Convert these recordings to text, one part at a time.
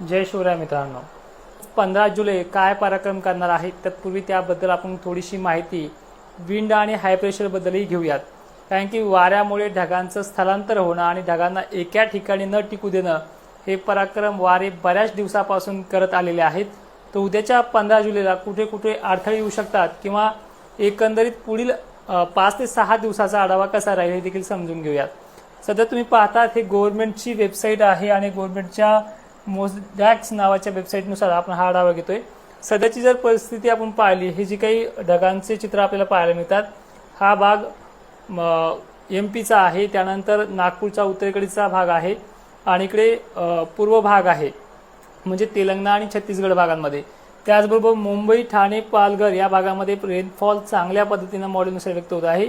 जय शिवराय मित्रांनो. पंधरा जुलै काय पराक्रम करणार आहे? तत्पूर्वी त्याबद्दल आपण थोडीशी माहिती विंड आणि हाय प्रेशरबद्दलही घेऊयात. कारण की वाऱ्यामुळे ढगांचं स्थलांतर होणं आणि ढगांना एका ठिकाणी न टिकू देणं हे पराक्रम वारे बऱ्याच दिवसापासून करत आलेले आहेत. तर उद्याच्या पंधरा जुलैला कुठे कुठे अडथळे येऊ शकतात किंवा एकंदरीत पुढील पाच ते सहा दिवसाचा आढावा कसा राहील हे देखील समजून घेऊयात. सध्या तुम्ही पाहतात हे गव्हर्नमेंटची वेबसाईट आहे आणि गव्हर्नमेंटच्या मोजडॅक्स नावाच्या वेबसाईटनुसार आपण हा आढावा घेतोय. सध्याची जर परिस्थिती आपण पाहिली हे जी काही ढगांचे चित्र आपल्याला पाहायला मिळतात हा भाग एम पीचा आहे त्यानंतर नागपूरचा उत्तरेकडीचा भाग आहे आणि इकडे पूर्व भाग आहे म्हणजे तेलंगणा आणि छत्तीसगड भागांमध्ये. त्याचबरोबर मुंबई ठाणे पालघर या भागामध्ये रेनफॉल चांगल्या पद्धतीनं मॉडेलनुसार व्यक्त होत आहे.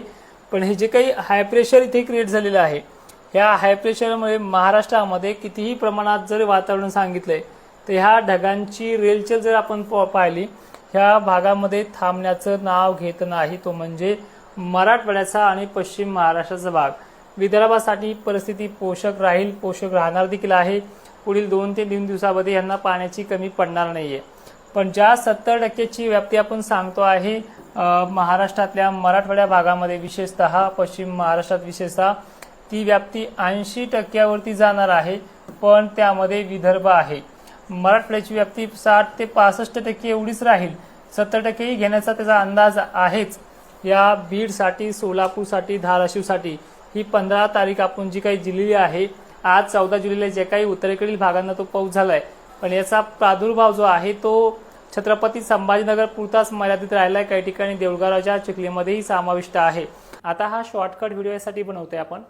पण हे जे काही हाय प्रेशर इथे क्रिएट झालेलं आहे ह्या हाय प्रेशरमुळे महाराष्ट्रामध्ये कितीही प्रमाणात जर वातावरण सांगितलंय तर ह्या ढगांची रेलचेल जर आपण प- पाहिली ह्या भागामध्ये थांबण्याचं नाव घेत नाही तो म्हणजे मराठवाड्याचा आणि पश्चिम महाराष्ट्राचा भाग. विदर्भासाठी परिस्थिती पोषक राहील पोषक राहणार देखील आहे. पुढील दोन ते तीन दिवसामध्ये यांना पाण्याची कमी पडणार नाहीये. पण ज्या सत्तर टक्क्याची व्याप्ती आपण सांगतो आहे महाराष्ट्रातल्या मराठवाड्या भागामध्ये विशेषतः पश्चिम महाराष्ट्रात विशेषतः ती व्याप्ती ऐंशी टक्क्यावरती जाणार आहे पण त्यामध्ये विदर्भ आहे. मराठवाड्याची व्याप्ती साठ ते पासष्ट टक्के एवढीच राहील. सत्तर टक्केही घेण्याचा त्याचा अंदाज आहेच. या बीडसाठी सोलापूरसाठी धाराशिवसाठी ही पंधरा तारीख आपण जी काही दिलेली आहे आज चौदा जुलैला जे काही उत्तरेकडील भागांना तो पाऊस झालाय. पण याचा प्रादुर्भाव जो आहे तो छत्रपती संभाजीनगर पुरताच मर्यादित राहिलाय. काही ठिकाणी देऊळगावच्या चिखलीमध्येही समाविष्ट आहे. आता हा शॉर्टकट व्हिडिओ यासाठी बनवतोय आपण.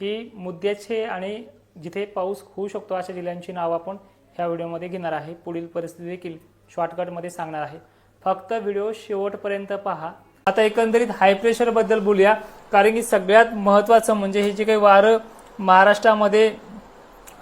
की मुद्द्याचे आणि जिथे पाऊस होऊ शकतो अशा जिल्ह्यांची नावं आपण ह्या व्हिडिओमध्ये घेणार आहे. पुढील परिस्थिती देखील शॉर्टकटमध्ये सांगणार आहे. फक्त व्हिडिओ शेवटपर्यंत पहा. आता एकंदरीत हाय प्रेशरबद्दल बोलूया. कारण की सगळ्यात महत्वाचं म्हणजे हे जे काही वारं महाराष्ट्रामध्ये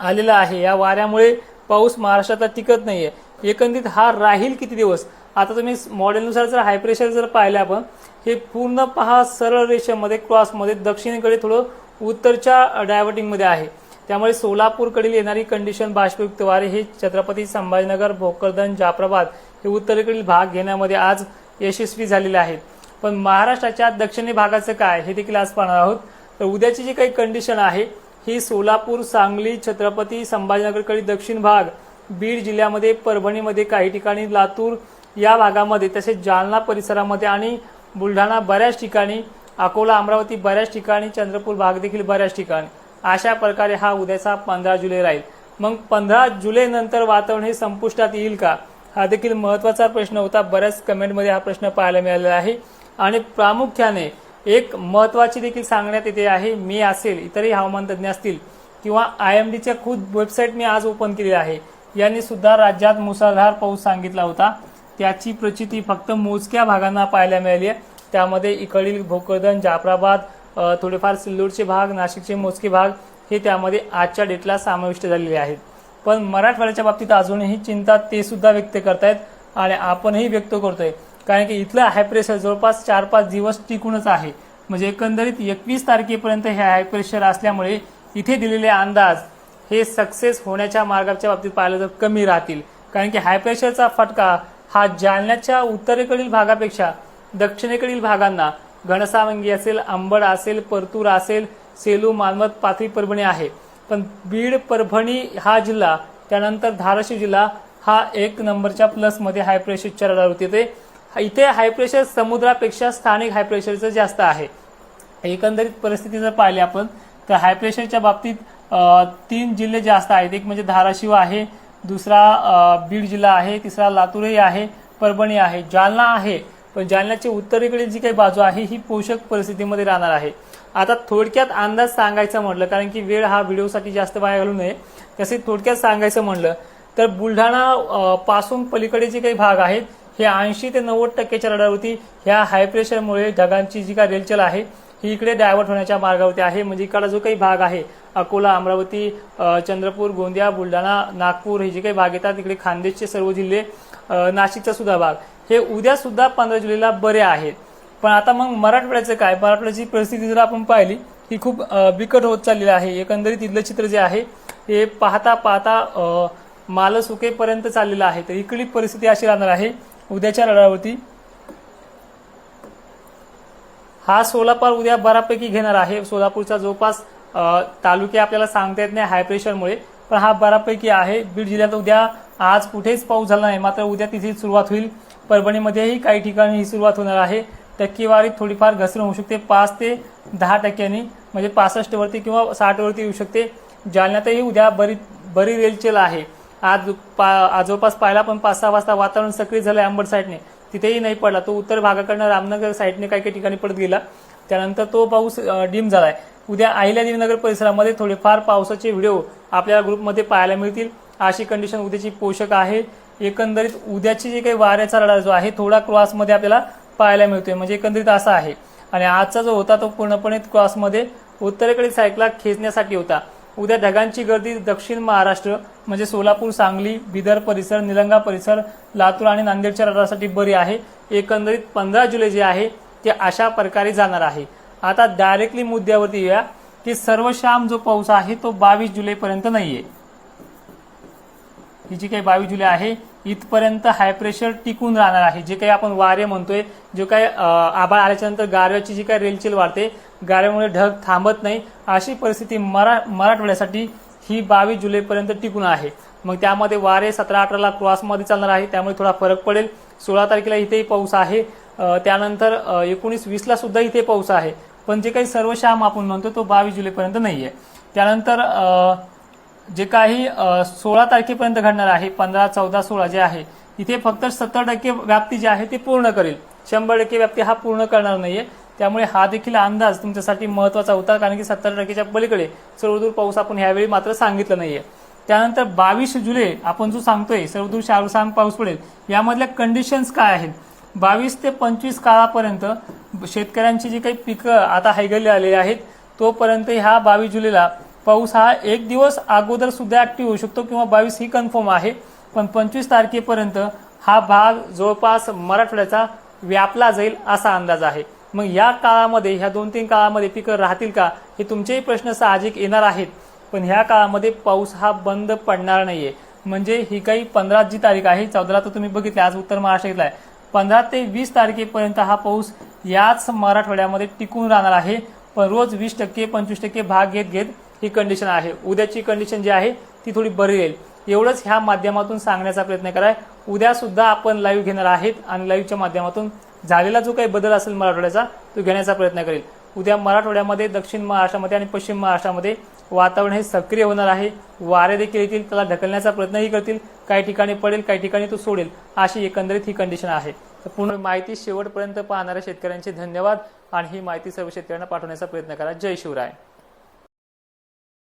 आलेलं आहे या वाऱ्यामुळे पाऊस महाराष्ट्रात टिकत नाहीये. एकंदरीत हा राहील किती दिवस? आता तुम्ही मॉडेलनुसार जर हाय प्रेशर जर पाहिलं आपण हे पूर्ण पहा सरळ रेषेमध्ये क्रॉसमध्ये दक्षिणेकडे थोडं उत्तरच्या डायव्हर्टिंगमध्ये आहे. त्यामुळे सोलापूरकडील येणारी कंडिशन बाष्पयुक्त वारे हे छत्रपती संभाजीनगर भोकरदन जाफराबाद हे उत्तरेकडील भाग घेण्यामध्ये आज यशस्वी झालेले आहेत. पण महाराष्ट्राच्या दक्षिणी भागाचं काय हे देखील आज पाहणार आहोत. तर उद्याची जी काही कंडिशन आहे ही सोलापूर सांगली छत्रपती संभाजीनगरकडील दक्षिण भाग बीड जिल्ह्यामध्ये परभणीमध्ये काही ठिकाणी लातूर या भागामध्ये तसेच जालना परिसरामध्ये आणि बुलढाणा बऱ्याच ठिकाणी अकोला अमरावती बऱ्याच ठिकाणी चंद्रपूर भाग देखील बऱ्याच ठिकाणी. अशा प्रकारे हा उद्याचा पंधरा जुलै राहील. मग पंधरा जुलै नंतर वातावरण हे संपुष्टात येईल का? हा देखील महत्त्वाचा प्रश्न होता. बऱ्याच कमेंटमध्ये हा प्रश्न पाहायला मिळालेला आहे. आणि प्रामुख्याने एक महत्वाची देखील सांगण्यात येते आहे मी असेल इतरही हवामान तज्ज्ञ असतील किंवा आय एम डीच्या खुद वेबसाईट मी आज ओपन केली आहे. यांनी सुद्धा राज्यात मुसळधार पाऊस सांगितला होता. त्याची प्रचिती फक्त मोजक्या भागांना पाहायला मिळाली आहे. त्यामध्ये इकडील भोकरदन जाफराबाद थोडेफार सिल्लोडचे भाग नाशिकचे मोजके भाग हे त्यामध्ये आजच्या डेटला समाविष्ट झालेले आहेत. पण मराठवाड्याच्या बाबतीत अजूनही चिंता ते सुद्धा व्यक्त करतायत आणि आपणही व्यक्त करतोय. कारण की इथलं हाय प्रेशर जवळपास चार पाच दिवस टिकूनच आहे. म्हणजे एकंदरीत एकवीस तारखेपर्यंत हे हाय प्रेशर असल्यामुळे इथे दिलेले अंदाज हे सक्सेस होण्याच्या मार्गाच्या बाबतीत पाहिलं तर कमी राहतील. कारण की हाय प्रेशरचा फटका हा जालन्याच्या उत्तरेकडील भागापेक्षा दक्षिणेकडील भागांना घनसावंगी असेल अंबड असेल परतूर असेल सेलू मानवत पाथरी परभणी आहे. पण बीड परभणी हा जिल्हा त्यानंतर धाराशिव जिल्हा हा एक नंबरच्या प्लसमध्ये हाय प्रेशरच्या रडावरती येते. इथे हाय प्रेशर समुद्रापेक्षा स्थानिक हाय प्रेशरचं जास्त आहे. एकंदरीत परिस्थिती जर पाहिली आपण तर हाय प्रेशरच्या बाबतीत तीन जिल्हे जास्त आहेत. एक म्हणजे धाराशिव आहे दुसरा बीड जिल्हा आहे तिसरा लातूरही आहे परभणी आहे जालना आहे. पण जालन्याची उत्तरेकडील जी काही बाजू आहे ही पोषक परिस्थितीमध्ये राहणार आहे. आता थोडक्यात अंदाज सांगायचं म्हटलं कारण की वेळ हा व्हिडिओसाठी जास्त वाया घालू नये. तसे थोडक्यात सांगायचं म्हटलं तर बुलढाणा पासून पलीकडे जे काही भाग आहेत हे ऐंशी ते नव्वद टक्क्याच्या रडावरती ह्या हाय प्रेशरमुळे ढगांची जी काही रेलचल आहे ही इकडे डायव्हर्ट होण्याच्या मार्गावरती आहे. म्हणजे इकडा जो काही भाग आहे अकोला अमरावती चंद्रपूर गोंदिया बुलढाणा नागपूर हे जे काही भाग येतात तिकडे खानदेशचे सर्व जिल्हे नाशिकचा सुद्धा भाग. हे उद्या सुद्धा पंधरा जुलैला बरे आहेत. पण आता मग मराठवाड्याचं काय? मराठवाड्याची परिस्थिती जर आपण पाहिली ही खूप बिकट होत चाललेली आहे. एकंदरीत इथलं चित्र जे आहे हे पाहता पाहता माल सुकेपर्यंत चाललेलं आहे. तर इकडली परिस्थिती अशी राहणार आहे. उद्याच्या रडावरती हा सोलापूर उद्या बऱ्यापैकी घेणार आहे. सोलापूरचा जवळपास तालुके आपल्याला सांगता येत नाही हाय प्रेशरमुळे पण हा बऱ्यापैकी आहे. बीड जिल्ह्यात उद्या आज कुठेच पाऊस झाला नाही. मात्र उद्या तिथे सुरुवात होईल. परभणीमध्येही काही ठिकाणी ही सुरुवात होणार आहे. टक्केवारीत थोडीफार घसरण होऊ शकते. पाच ते दहा टक्क्यांनी म्हणजे पासष्टवरती किंवा साठवरती येऊ शकते. जालन्यातही उद्या बरी बरी रेलचेल आहे. आज पा आज जवळपास पाहिला पण पाच सहा वाजता वातावरण सक्रिय झालं अंबड साईडने तिथेही नाही पडला. तो उत्तर भागाकडनं रामनगर साईडने काही काही ठिकाणी पडत गेला. त्यानंतर तो पाऊस डिम झालाय. उद्या अहिल्यादेवीनगर परिसरामध्ये थोडेफार पावसाचे व्हिडिओ आपल्याला ग्रुपमध्ये पाहायला मिळतील. अशी कंडिशन उद्याची पोषक आहे. एकंदरीत उद्याची जी काही वाऱ्याचा रडा जो आहे थोडा क्रॉसमध्ये आपल्याला पाहायला मिळतोय. म्हणजे एकंदरीत असा आहे. आणि आजचा जो होता तो पूर्णपणे क्रॉसमध्ये उत्तरेकडील सायकला खेचण्यासाठी होता. उद्या ढगांची गर्दी दक्षिण महाराष्ट्र म्हणजे सोलापूर सांगली बिदर परिसर निलंगा परिसर लातूर आणि नांदेडच्या रडासाठी बरी आहे. एकंदरीत पंधरा जुलै जे आहे ते अशा प्रकारे जाणार आहे. आता डायरेक्टली मुद्द्यावरती येऊया की सर्वशाम जो पाऊस आहे तो बावीस जुलैपर्यंत नाहीये. ही जी काही बावीस जुलै आहे इथपर्यंत हाय प्रेशर टिकून राहणार आहे. जे काही आपण वारे म्हणतोय जे काही आभाळ आल्याच्यानंतर गारव्याची जी काही रेलचेल वाढते गाड्यामुळे ढग थांबत नाही. अशी परिस्थिती मरा मराठवाड्यासाठी ही बावीस जुलैपर्यंत टिकून आहे. मग त्यामध्ये वारे सतरा अठराला क्रॉसमध्ये चालणार आहे. त्यामुळे थोडा फरक पडेल. सोळा तारखेला इथेही पाऊस आहे. त्यानंतर एकोणीस वीसला सुद्धा इथे पाऊस आहे. पण जे काही सर्वश्याम आपण म्हणतो तो बावीस जुलैपर्यंत नाही आहे त्यानंतर जे काही सोळा तारखेपर्यंत घडणार आहे पंधरा चौदा सोळा जे आहे इथे फक्त सत्तर टक्के व्याप्ती जी आहे ती पूर्ण करेल. शंभर टक्के व्याप्ती हा पूर्ण करणार नाहीये. त्यामुळे हा देखील अंदाज तुमच्यासाठी महत्त्वाचा होता कारण की सत्तर टक्केच्या पलीकडे सर्वदूर पाऊस आपण ह्यावेळी मात्र सांगितलं नाहीये. त्यानंतर बावीस जुलै आपण जो सांगतोय सर्वदूर शारुसांग पाऊस पडेल यामधल्या कंडिशन्स काय आहेत? बावीस ते पंचवीस काळापर्यंत शेतकऱ्यांची जी काही पिकं आता हैगले आलेली आहेत तोपर्यंत ह्या बावीस जुलैला पाऊस हा एक दिवस अगोदर सुद्धा ऍक्टिव्ह होऊ शकतो किंवा बावीस ही कन्फर्म आहे. पण पंचवीस तारखेपर्यंत हा भाग जवळपास मराठवाड्याचा व्यापला जाईल असा अंदाज आहे. मग या काळामध्ये ह्या दोन तीन काळामध्ये पिकं राहतील का? हे तुमचेही प्रश्न साहजिक येणार आहेत. पण ह्या काळामध्ये पाऊस हा बंद पडणार नाहीये. म्हणजे ही काही पंधरा जी तारीख आहे चौदाला तर तुम्ही बघितले आज उत्तर महाराष्ट्र घेतलाय. पंधरा ते वीस तारखेपर्यंत हा पाऊस याच मराठवाड्यामध्ये टिकून राहणार आहे. पण रोज वीस टक्के पंचवीस टक्के भाग घेत घेत ही कंडिशन आहे. उद्याची कंडिशन जी आहे ती थोडी बरी येईल एवढंच ह्या माध्यमातून सांगण्याचा प्रयत्न कराय. उद्या सुद्धा आपण लाईव्ह घेणार आहेत आणि लाईव्हच्या माध्यमातून झालेला जो काही बदल असेल मराठवाड्याचा तो घेण्याचा प्रयत्न करेल. उद्या मराठवाड्यामध्ये दक्षिण महाराष्ट्रामध्ये आणि पश्चिम महाराष्ट्रामध्ये वातावरण हे सक्रिय होणार आहे. वारे देखील येतील त्याला ढकलण्याचा प्रयत्नही करतील. काही ठिकाणी पडेल काही ठिकाणी तो सोडेल अशी एकंदरीत ही कंडिशन आहे. तर पूर्ण माहिती शेवटपर्यंत पाहणाऱ्या शेतकऱ्यांचे धन्यवाद आणि ही माहिती सर्व शेतकऱ्यांना पाठवण्याचा प्रयत्न करा. जय शिवराय.